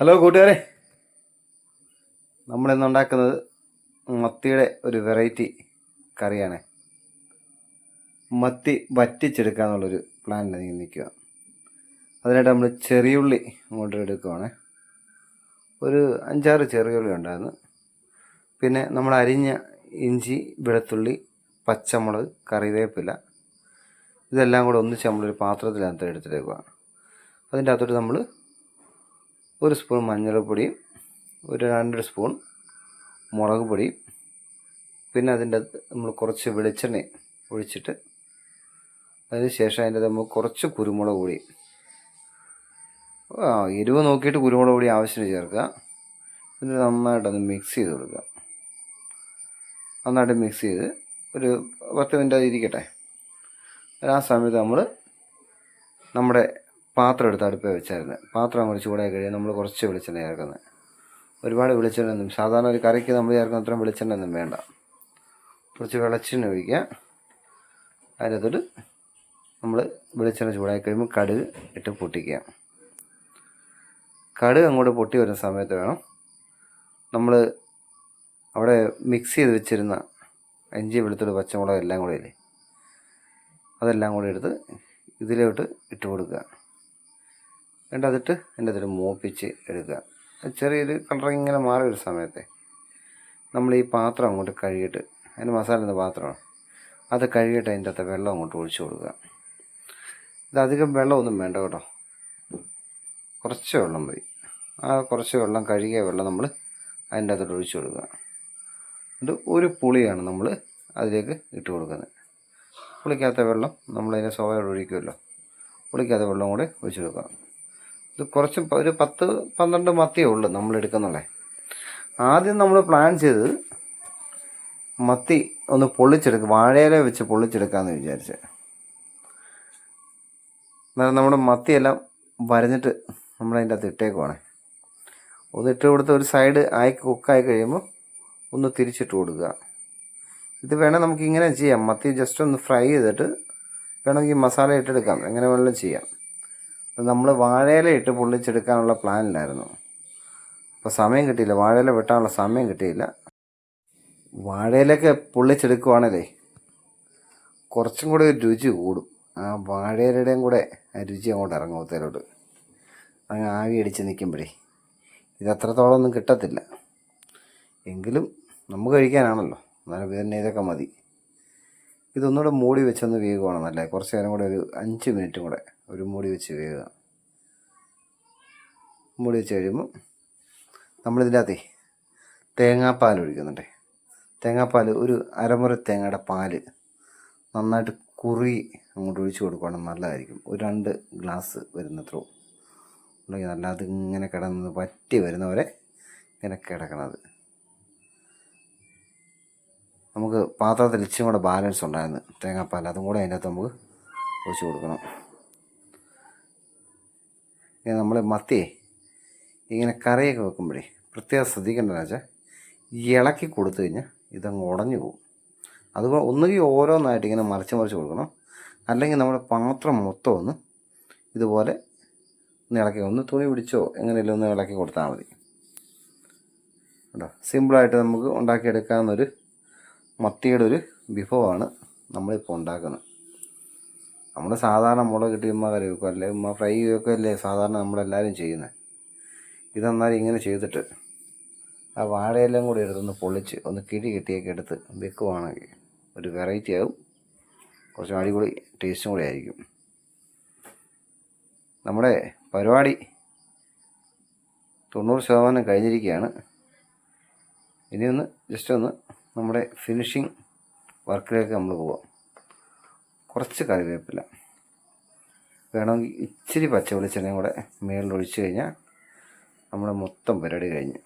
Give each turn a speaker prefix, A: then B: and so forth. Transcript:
A: Hello കൂട്ടുകാരെ. നമ്മളിന്ന് ഉണ്ടാക്കുന്നത് മത്തിയുടെ ഒരു വെറൈറ്റി കറിയാണ്. മത്തി വറ്റിച്ചെടുക്കുക എന്നുള്ളൊരു പ്ലാനിൽ നീ നിൽക്കുക അതിനായിട്ട് നമ്മൾ ചെറിയുള്ളി അങ്ങോട്ട് എടുക്കുവാണ്. ഒരു അഞ്ചാറ് ചെറിയുള്ളി ഉണ്ടായിരുന്നു. പിന്നെ നമ്മൾ അരിഞ്ഞ ഇഞ്ചി വെളുത്തുള്ളി പച്ചമുളക് കറിവേപ്പില ഇതെല്ലാം കൂടെ ഒന്നിച്ച് നമ്മളൊരു പാത്രത്തിനകത്ത് എടുത്തിട്ടേക്കുക അതിന്റെ അകത്തോട്ട് നമ്മൾ ഒരു സ്പൂൺ മഞ്ഞൾപ്പൊടി ഒരു രണ്ട് സ്പൂൺ മുളക് പൊടി പിന്നെ അതിന്റെ നമ്മൾ കുറച്ച് വെളിച്ചെണ്ണ ഒഴിച്ചിട്ട് അതിന് ശേഷം അതിന്റെ നമ്മൾ കുറച്ച് കുരുമുളക് പൊടി. എരിവ് നോക്കിയിട്ട് കുരുമുളക് പൊടി ആവശ്യത്തിന് ചേർക്കുക. എന്നിട്ട് നന്നായിട്ടൊന്ന് മിക്സ് ചെയ്ത് കൊടുക്കുക. നന്നായിട്ട് മിക്സ് ചെയ്ത് ഒരു പത്ത് മിനിറ്റ് അത് ഇരിക്കട്ടെ. ആ സമയത്ത് നമ്മൾ നമ്മുടെ പാത്രം എടുത്ത് അടുപ്പേ വെച്ചായിരുന്നു. പാത്രം അങ്ങോട്ട് ചൂടായി കഴിയുമ്പോൾ നമ്മൾ കുറച്ച് വെളിച്ചെണ്ണ ചേർക്കുന്നത് ഒരുപാട് വെളിച്ചെണ്ണ ഒന്നും സാധാരണ ഒരു കറിക്ക് നമ്മൾ ചേർക്കുന്ന അത്രയും വെളിച്ചെണ്ണ ഒന്നും വേണ്ട. കുറച്ച് വെളിച്ചെണ്ണ ഒഴിക്കുക. അതിനകത്തോട്ട് നമ്മൾ വെളിച്ചെണ്ണ ചൂടായി കഴിയുമ്പോൾ കടുക് ഇട്ട് പൊട്ടിക്കുക. കടുക് അങ്ങോട്ട് പൊട്ടി വരുന്ന സമയത്ത് വേണം നമ്മൾ അവിടെ മിക്സ് ചെയ്ത് വെച്ചിരുന്ന അഞ്ചി വെളുത്തുള്ളി പച്ചമുളക് എല്ലാം കൂടെ ഇല്ലേ? അതെല്ലാം കൂടെ എടുത്ത് ഇതിലോട്ട് ഇട്ട് കൊടുക്കുക. എന്നിട്ട് അതിട്ട് എന്റെ അതിൽ മൂപ്പിച്ച് എടുക്കുക. ചെറിയൊരു കളർ ഇങ്ങനെ മാറി ഒരു സമയത്തെ നമ്മൾ ഈ പാത്രം അങ്ങോട്ട് കഴുകിയിട്ട് അതിന് മസാല എന്ന പാത്രമാണ്. അത് കഴുകിയിട്ട് അതിന്റെ അകത്ത് വെള്ളം അങ്ങോട്ട് ഒഴിച്ചു കൊടുക്കുക. ഇത് അധികം വെള്ളമൊന്നും വേണ്ട കേട്ടോ. കുറച്ച് വെള്ളം മതി. ആ കുറച്ച് വെള്ളം കഴുകിയ വെള്ളം നമ്മൾ അതിന്റെ അകത്തോട്ട് ഒഴിച്ചു കൊടുക്കുക. എന്നിട്ട് ഒരു പുളിയാണ് നമ്മൾ അതിലേക്ക് ഇട്ട് കൊടുക്കുന്നത്. പുളിക്കാത്ത വെള്ളം നമ്മളതിനെ സ്വാഭാവികം ഒഴിക്കുമല്ലോ. പുളിക്കാത്ത വെള്ളം കൂടെ ഒഴിച്ചു കൊടുക്കുക. ഇത് കുറച്ച് ഒരു പത്ത് പന്ത്രണ്ട് മത്തിയേ ഉള്ളൂ നമ്മൾ എടുക്കുന്നുള്ളേ. ആദ്യം നമ്മൾ പ്ലാൻ ചെയ്തത് മത്തി ഒന്ന് പൊള്ളിച്ചെടുക്കുക വാഴയില വെച്ച് പൊള്ളിച്ചെടുക്കാമെന്ന് വിചാരിച്ച്. എന്നാൽ നമ്മുടെ മത്തിയെല്ലാം വരഞ്ഞിട്ട് നമ്മളതിന്റെ അകത്ത് ഇട്ടേക്കുവാണ്. ഒന്ന് ഇട്ട് കൊടുത്ത് ഒരു സൈഡ് ആയി കുക്കായി കഴിയുമ്പോൾ ഒന്ന് തിരിച്ചിട്ട് കൊടുക്കുക. ഇത് വേണേൽ നമുക്ക് ഇങ്ങനെ ചെയ്യാം. മത്തി ജസ്റ്റ് ഒന്ന് ഫ്രൈ ചെയ്തിട്ട് വേണമെങ്കിൽ മസാല ഇട്ടെടുക്കാം. എങ്ങനെ വേണമെങ്കിലും ചെയ്യാം. നമ്മൾ വാഴയില ഇട്ട് പൊള്ളിച്ചെടുക്കാനുള്ള പ്ലാനിലായിരുന്നു അപ്പോൾ സമയം കിട്ടിയില്ല. വാഴയില വെട്ടാനുള്ള സമയം കിട്ടിയില്ല. വാഴയിലൊക്കെ പൊള്ളിച്ചെടുക്കുവാണല്ലേ? കുറച്ചും കൂടെ ഒരു രുചി കൂടും. ആ വാഴയിലയുടെയും കൂടെ ആ രുചി അങ്ങോട്ട് ഇറങ്ങും അങ്ങ് ആവി അടിച്ച് നിൽക്കുമ്പോഴേ ഇത് അത്രത്തോളം ഒന്നും കിട്ടത്തില്ല. എങ്കിലും നമുക്ക് കഴിക്കാനാണല്ലോ. എന്നാലും പിന്നെ ഇതൊക്കെ മതി. ഇതൊന്നുകൂടെ മൂടി വെച്ചൊന്ന് വേകുവാണ് നല്ലേ കുറച്ച് നേരം കൂടെ ഒരു അഞ്ച് മിനിറ്റും കൂടെ ഒരു മൂടി വെച്ച് വേകുക മൂടി വെച്ച് കഴിയുമ്പോൾ നമ്മളിതിന്റെ അകത്തേ തേങ്ങാപ്പാൽ ഒഴിക്കുന്നുണ്ട്. തേങ്ങാപ്പാൽ ഒരു അരമുറ തേങ്ങയുടെ പാൽ നന്നായിട്ട് കുറി അങ്ങോട്ട് ഒഴിച്ചു കൊടുക്കുകയാണെങ്കിൽ നല്ലതായിരിക്കും. ഒരു രണ്ട് ഗ്ലാസ് വരുന്നത്രോ ഉണ്ടെങ്കിൽ നല്ല അതിങ്ങനെ കിടന്ന് വറ്റി വരുന്നവരെ ഇങ്ങനെ കിടക്കണത്. നമുക്ക് പാത്രത്തിൽ ഇച്ചിരി കൂടെ ബാലൻസ് ഉണ്ടായിരുന്നു. തേങ്ങാപ്പാൽ അതും കൂടെ അതിന്റെ അകത്ത് നമുക്ക് ഒഴിച്ചു കൊടുക്കണം. ഇനി നമ്മൾ മത്തിയെ ഇങ്ങനെ കറിയൊക്കെ വെക്കുമ്പോഴേ പ്രത്യേകം ശ്രദ്ധിക്കേണ്ടതെന്ന് വെച്ചാൽ ഇളക്കി കൊടുത്തു കഴിഞ്ഞാൽ ഇതങ്ങ് ഉടഞ്ഞു പോകും. അതുപോലെ ഒന്നുകിൽ ഓരോന്നായിട്ട് ഇങ്ങനെ മറിച്ച് മറിച്ച് കൊടുക്കണം. അല്ലെങ്കിൽ നമ്മുടെ പാത്രം മൊത്തം ഒന്ന് ഇതുപോലെ ഒന്ന് ഇളക്കി ഒന്ന് തുണി പിടിച്ചോ എങ്ങനെയല്ലോ ഒന്ന് ഇളക്കി കൊടുത്താൽ മതി. കേട്ടോ? സിമ്പിളായിട്ട് നമുക്ക് ഉണ്ടാക്കിയെടുക്കാവുന്നൊരു മത്തിയുടെ ഒരു വിഭവമാണ് നമ്മളിപ്പോൾ ഉണ്ടാക്കുന്നത്. നമ്മൾ സാധാരണ മുളക് കിട്ടി ഉമ്മ കറി വെക്കും അല്ലെ ഉമ്മ ഫ്രൈ ഒക്കെ അല്ലേ സാധാരണ നമ്മളെല്ലാവരും ചെയ്യുന്നത്. ഇതെന്നാലും ഇങ്ങനെ ചെയ്തിട്ട് ആ വാഴയെല്ലാം കൂടി എടുത്തൊന്ന് പൊള്ളിച്ച് ഒന്ന് കിഴി കെട്ടിയൊക്കെ എടുത്ത് വെക്കുവാണെങ്കിൽ ഒരു വെറൈറ്റി ആവും. കുറച്ച് അടിപൊളി ടേസ്റ്റും കൂടി ആയിരിക്കും. നമ്മുടെ പരിപാടി തൊണ്ണൂറ് ശതമാനം കഴിഞ്ഞിരിക്കുകയാണ്. ഇനി ഒന്ന് ജസ്റ്റ് ഒന്ന് നമ്മുടെ ഫിനിഷിങ് വർക്കിലേക്ക് നമ്മൾ പോവാം. കുറച്ച് കറിവേപ്പില വേണമെങ്കിൽ ഇച്ചിരി പച്ച വെളിച്ചെണ്ണയും കൂടെ മേളിൽ ഒഴിച്ച് കഴിഞ്ഞാൽ നമ്മുടെ മൊത്തം പരിപാടി കഴിഞ്ഞ്.